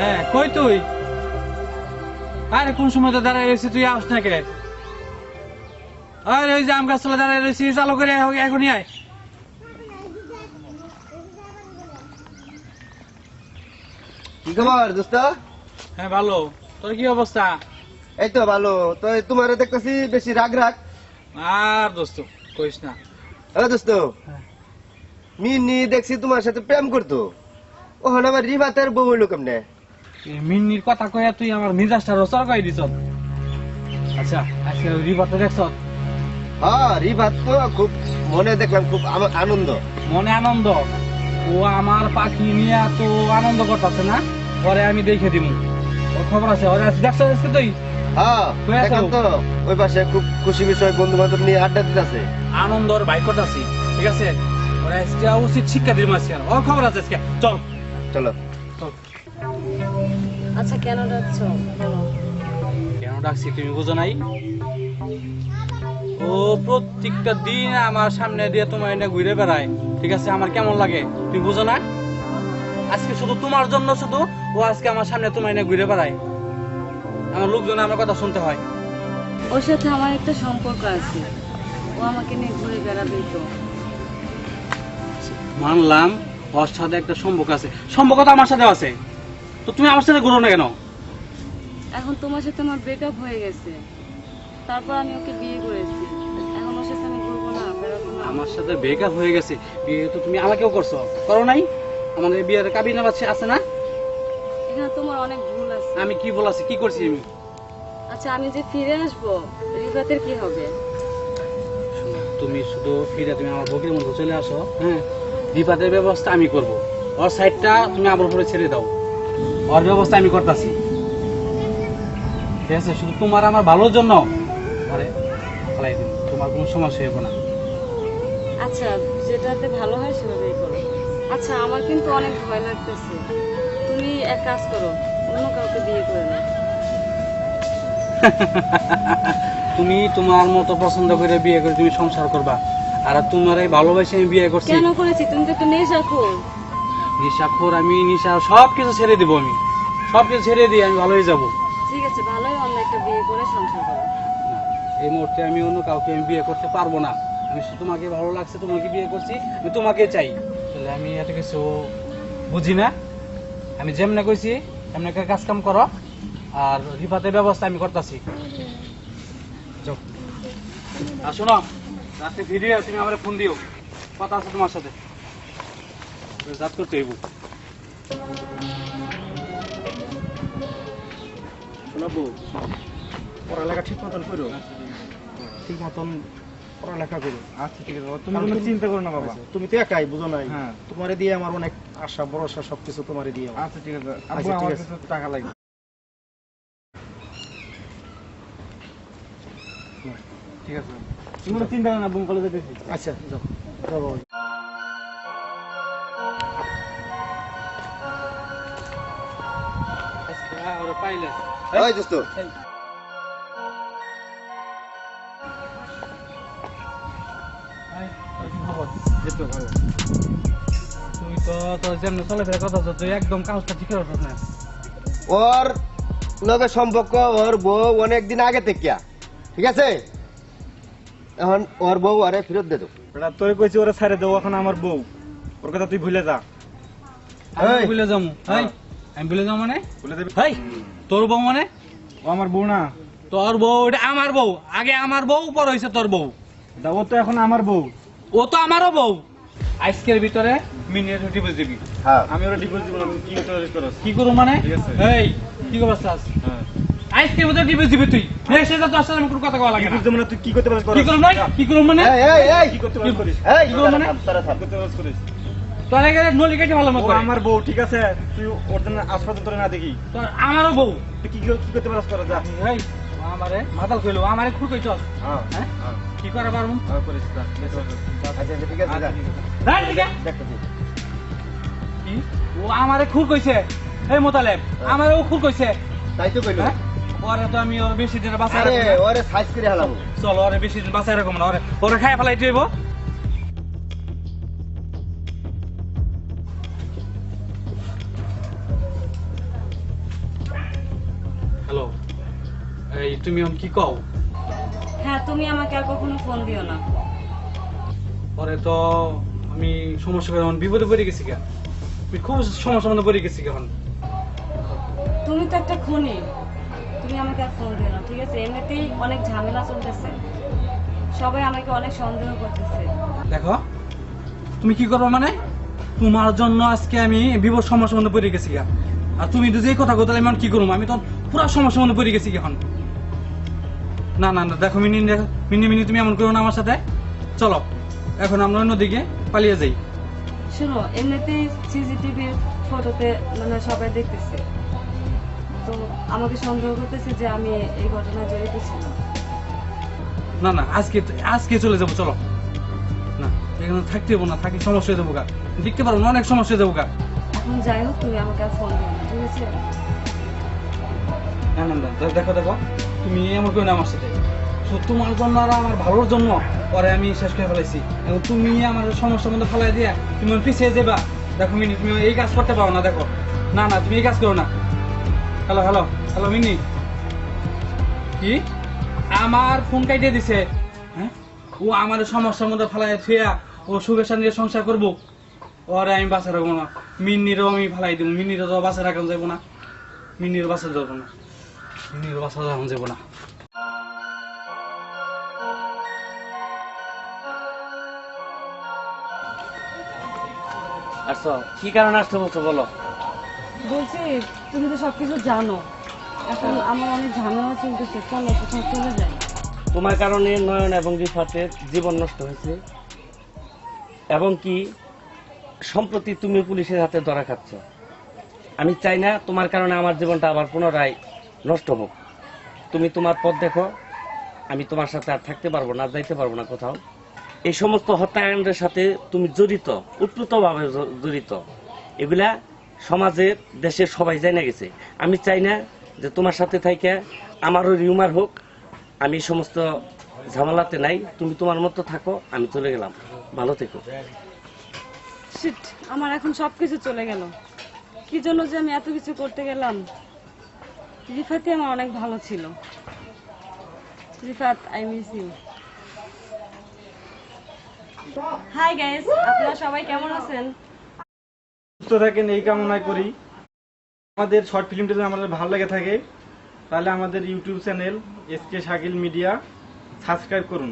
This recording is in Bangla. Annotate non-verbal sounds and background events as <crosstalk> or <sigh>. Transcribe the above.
হ্যাঁ কই তুই? আরে কোন সময় তো দাঁড়ায় রয়েছে তুই আস না কে? আরে ওই যে আম গাছ তলা দাঁড়ায় রয়েছি চালু করে এখনই আয়। কি খবর দোস্ত? হ্যাঁ ভালো। তোর কি অবস্থা? এই তো ভালো। তো তোমার দেখতেছি বেশি রাগ রাগ। আর দোস্ত কইস না। দোস্ত। হ্যাঁ। মিনি দেখছি তোমার সাথে প্রেম করতো। ওখানে আমার রিভাতের বউ হইল কেমনে? মিন্নির কথা কইয়া তুই আমার মিজাজটা রসর কই দিছ আচ্ছা আজকে রিভাতে দেখছ হ্যাঁ রিভাত তো খুব মনে দেখলাম খুব আনন্দ। মনে আনন্দ? ও আমার পাখি নিয়ে তো আনন্দ করতেছে না? পরে আমি দেখে দিব ওর খবর আছে? ওর আছে দেখছ আজকে তুই? হ্যাঁ তো। ওই পাশে খুব খুশি বিষয় বন্ধু বান্ধব নিয়ে আড্ডা দিতেছে। আনন্দর বাইক করতেছি ঠিক আছে? ওরা আজকে উচিত শিক্ষা দিলাম আজকে। ওর খবর আছে আজকে। চল। চলো। চল। আচ্ছা কেন ডাকছো? বলো। কেন ডাকছি তুমি বুঝো নাই? ও প্রত্যেকটা দিন আমার সামনে দিয়ে তোমার ঘুরে বেড়ায়। ঠিক আছে আমার কেমন লাগে? তুমি বুঝো না? আজকে শুধু তোমার জন্য শুধু ও আজকে আমার সামনে তোমার এনে ঘুরে বেড়ায়। আমার লোকজন আমার কথা শুনতে হয়। ওর সাথে আমার একটা সম্পর্ক আছে। ও আমাকে নিয়ে ঘুরে বেড়াবে তো। মানলাম ওর সাথে একটা সম্পর্ক আছে। সম্পর্ক তো আমার সাথে আছে। তো তুমি আমার সাথে ঘুরো না কেন? এখন তোমার সাথে আমার ব্রেকআপ হয়ে গেছে। তারপর আমি ওকে বিয়ে করেছি। এখন ওর সাথে আমি ঘুরবো না বেড়াবো না। আমার সাথে ব্রেকআপ হয়ে গেছে বিয়ে তো তুমি আমাকেও করছ। করো নাই? আমাদের বিয়ের কাবিনা বাচ্চা আছে না? এখানে তোমার অনেক ভুল আছে। আমি কি বলাছি কি করছি আমি? আচ্ছা আমি যে ফিরে আসব রিভাতের কি হবে? তুমি শুধু ফিরে তুমি আমার ভোগের মধ্যে চলে আসো হ্যাঁ? বিপাদের ব্যবস্থা আমি করব। ওর সাইডটা তুমি আমার উপরে ছেড়ে দাও। ওর ব্যবস্থা আমি করতেছি। ঠিক আছে শুধু তোমার আমার ভালোর জন্য। আরে ফেলাই দিন তোমার কোনো সমস্যা হইব না। আচ্ছা যেটাতে ভালো হয় সেভাবেই করো। আচ্ছা আমার কিন্তু অনেক ভয় লাগতেছে। তুমি এক কাজ করো অন্য কাউকে বিয়ে করে নাও। <laughs> তুমি তোমার মতো পছন্দ করে বিয়ে করে তুমি সংসার করবা। আর তোমার এই ভালোবাসে আমি বিয়ে করছি। কেন করেছি? তুমি তো একটা নেশাখোর নিশাখোর আমি নিশা সব কিছু ছেড়ে দেবো আমি। সব কিছু ছেড়ে দিয়ে আমি ভালো হয়ে যাব। ঠিক আছে ভালোই অন্য একটা বিয়ে করে সংসার করো। এই মুহূর্তে আমি অন্য কাউকে আমি বিয়ে করতে পারব না। আমি তোমাকে ভালো লাগছে তোমাকে বিয়ে করছি আমি তোমাকে চাই। তাহলে আমি এত কিছু বুঝি না। আমি যেমনে কইছি এমনি কাজ কাম করো। আর রিফাতের ব্যবস্থা আমি করতেছি। আর শোনো রাতে ফিরে তুমি আমার ফোন দিও। কথা আছে তোমার সাথে। জাত করতে হইব শোনাবো পড়ালেখা ঠিক মতন করো। ঠিক মতন পড়ালেখা করো। আচ্ছা ঠিক আছে। তুমি কোনো চিন্তা করো না বাবা। তুমি তো একাই বুঝো নাই? হ্যাঁ। তোমারে দিয়ে আমার অনেক আশা ভরসা সবকিছু তোমারে দিয়ে আচ্ছা ঠিক আছে। কিছু টাকা লাগবে। ঠিক আছে। তুমি কোনো চিন্তা করো না বুম কলেজে দেখি আচ্ছা যাও। যাও দোস্ত। তুই তো তোর যেমনি চলাফেরা কথা তুই একদম কাজটা ঠিক করে না। ওর লগে সম্পর্ক ওর বউ অনেক দিন আগে থেকে। ঠিক আছে? এখন ওর বউ আরে ফেরত দে দাও বেটা তোর কইছি ওরে ছেড়ে দেবো এখন আমার বউ। ওর কথা তুই ভুলে যা। আমি ভুলে যাব। হাই আমি ভুলে যাব মানে? দেবি। হাই তোর বউ মানে? ও আমার বউ না। তোর বউ এটা আমার বউ। আগে আমার বউ পর হয়েছে তোর বউ। দা ও তো এখন আমার বউ। ও তো আমারও বউ। আজকের ভিতরে মিনিট ডিপোজিট দিবি। হ্যাঁ। আমি ওরা ডিভোর্স দিব কি করতে কি করু? মানে? এই কি করব হ্যাঁ। আজকের ভিতরে ডিপোজিট দিবি তুই। এই সেটা তোর সাথে কোনো কথা কওয়া লাগে না। তুই কি করতে পারিস? কি করুম নাই কি করুম মানে? এই এই কি করতে পারিস? এই কি করব মানে? তারা করতে পারিস? তোর আগে নলি কেটে ভালো ও মতো আমার বউ ঠিক আছে? তুই ওর জন্য আশপাশ তোরে না দেখি। তোর আমারও বউ। তুই কি কি করতে পারিস কর যা। এই আমারে মাতাল কইলো আমারে খুর হ্যাঁ কি করে পারব করিস যা। আচ্ছা ঠিক আছে যা। দাঁড় দিকে দেখতেছি কি? ও আমারে খুর কইছে। এই মোতালেব আমারে ও খুর কইছে। তাই তো কইলো। হ্যাঁ? ওরে তো আমি ওর বেশি দিন বাঁচাই আরে রাখব না। ওরে সাইজ করে হালাবো। চল ওরে বেশি দিন বাঁচাই রাখব না ওরে। ওরে খাই ফেলাই দিব তুমি এখন কি কও? হ্যাঁ তুমি আমাকে আর কখনো ফোন দিও না। পরে তো আমি সমস্যা করে বিপদে পড়ে গেছি কেন আমি খুব সমস্যার মধ্যে পড়ে গেছি কেমন তুমি তো একটা খুনি। তুমি আমাকে আর ফোন দিও না ঠিক আছে? এমনিতেই অনেক ঝামেলা চলতেছে। সবাই আমাকে অনেক সন্দেহ করতেছে। দেখো তুমি কি করব মানে? তোমার জন্য আজকে আমি বিপদ সমস্যার মধ্যে পড়ে গেছি আর তুমি যদি যে কথা কথা আমি কি করব? আমি তো পুরো সমস্যার মধ্যে পড়ে গেছি এখন। না না না দেখো মিনি দেখো মিনি মিনি তুমি এমন করো না আমার সাথে। চলো এখন আমরা অন্যদিকে পালিয়ে যাই। শোনো এমনিতেই সিসিটিভির ফটোতে মানে সবাই দেখতেছে। তো আমাকে সন্দেহ করতেছে যে আমি এই ঘটনায় জড়িত ছিলাম। না না আজকে আজকে চলে যাব চলো। না এখানে থাকতে হব না থাকি সমস্যা হয়ে যাব গা। দেখতে পারব না অনেক সমস্যা হয়ে যাব গা। এখন যাই হোক তুমি আমাকে ফোন দিও ঠিক আছে? না দেখো দেখো। তুমি করো না আমার সাথে। So, তোমার জন্য আর আমার ভালোর জন্য পরে আমি শেষ করে ফেলাইছি। এবং তুমি আমার সমস্যার মধ্যে ফেলাই দিয়া তুমি আমার পিছিয়ে যাবা দেখো মিনি তুমি এই কাজ করতে পারো না দেখো। না না তুমি এই কাজ করো না। Hello hello hello Mini. কি? আমার ফোন কাটিয়ে দিছে। হ্যাঁ? ও আমার সমস্যার মধ্যে ফেলাই থুয়া ও সুখের শান্তিতে সংসার করব। ওরে আমি বাসা রাখব না। মিন্নিরও আমি ফেলাই দিব মিন্নিরও তো বাসা রাখানো যাব না। মিন্নির বাসা যাব না। রাখানো যাব না আসছো কি কারণে আসতে বলছো বলো? বলছি তুমি তো সবকিছু জানো। এখন আমার অনেক ঝামেলা চলতেছে চলো কোথাও চলে যাই। তোমার কারণে নয়ন এবং রিফাতের জীবন নষ্ট হয়েছে। এবং কি সম্প্রতি তুমি পুলিশের হাতে ধরা খাচ্ছ। আমি চাই না তোমার কারণে আমার জীবনটা আবার পুনরায় নষ্ট হোক তুমি তোমার পথ দেখো, আমি তোমার সাথে আর থাকতে পারব না যাইতে পারব না কোথাও। এই সমস্ত হত্যাকাণ্ডের সাথে তুমি জড়িত উৎপ্লুতভাবে জড়িত। এগুলা সমাজের দেশের সবাই জানা গেছে। আমি চাই না যে তোমার সাথে থাইকে আমারও রিউমার হোক, আমি সমস্ত ঝামেলাতে নাই, তুমি তোমার মতো থাকো, আমি চলে গেলাম। ভালো থেকো। আমার এখন সব কিছু চলে গেল। কি জন্য যে আমি এত কিছু করতে গেলাম? রিফাতি আমার অনেক ভালো ছিল। Rifat I miss you hi guys আপনারা সবাই কেমন আছেন? সুস্থ থাকেন, এই কামনা করি। আমাদের শর্ট ফিল্মটা যদি আমাদের ভালো লেগে থাকে, তাহলে আমাদের YouTube channel S K Shakil media subscribe করুন।